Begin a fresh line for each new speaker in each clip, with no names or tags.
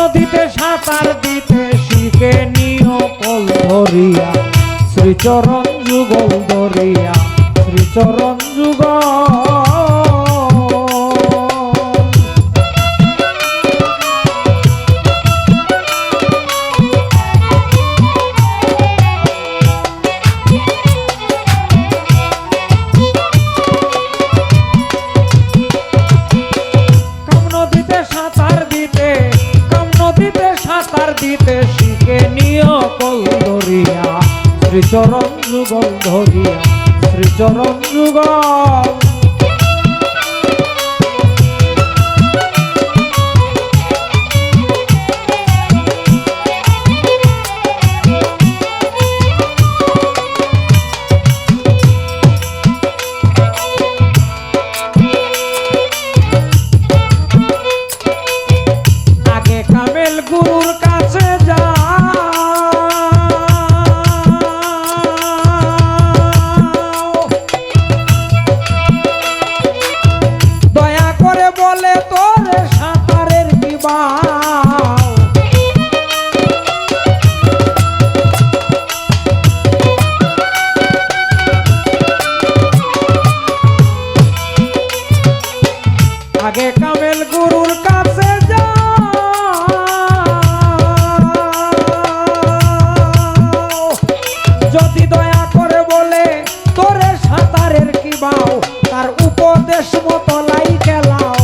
নদীতে সাঁতার দিতে শিখে নিও কল ধরিয়া শ্রীচরণ যুগল ধরিয়া শ্রীচরণ দিতে নিয় কল ধরিয়া শ্রীচরণ যুগল ধরিয়া শ্রীচরণ যুগল আগে কামেল গুরুর কাছে যদি দয়া করে বলে, তোরে সাঁতারের কি বাও? তার উপদেশ মতো লাই খেলাও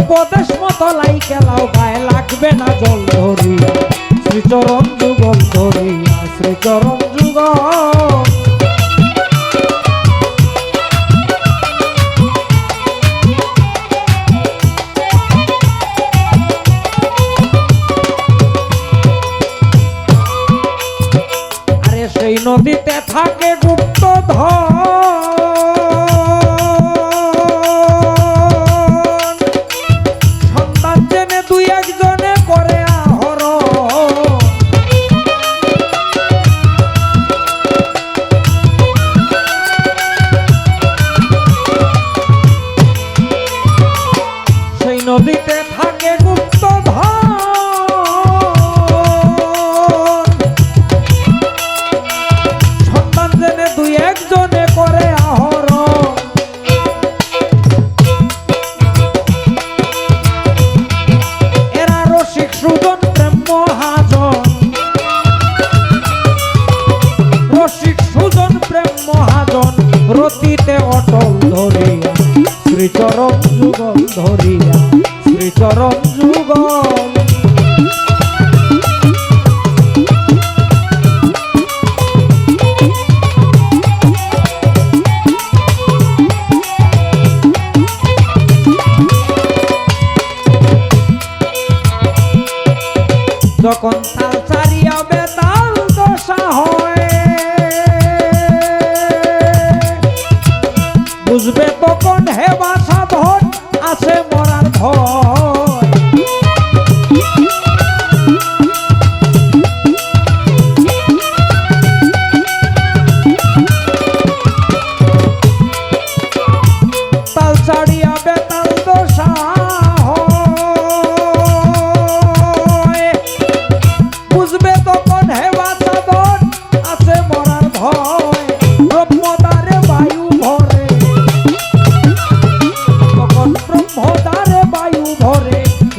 উপদেশ মতো লাই খেলাও গায়ে লাগবে না জল ধরিয়া। শ্রীচরণ নদীতে থাকে গুপ্ত সন্তান মহাজন রতিতে অটল ধরিয়া শ্রীচরণ যুগল ধরিয়া শ্রীচরণ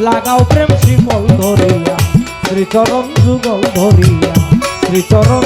লাগাও প্রেম শিমল ধরিয়া শ্রীচরণ যুগল ধরিয়া শ্রীচরণ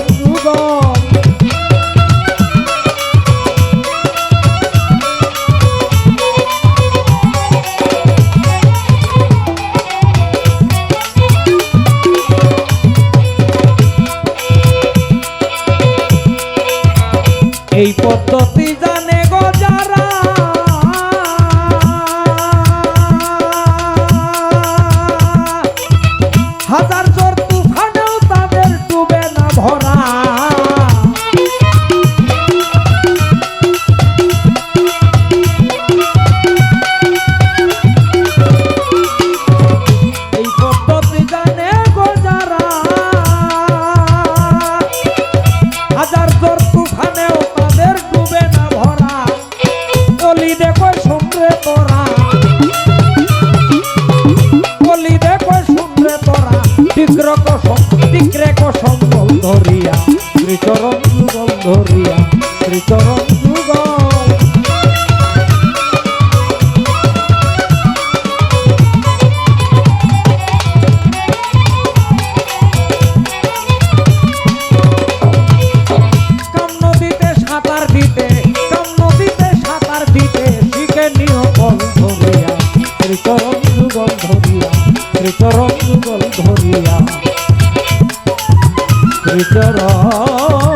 বিক্রে কসম্বল ধরিয়া শ্রীচরণ যুগল ধরিয়া শ্রীচরণ চরণ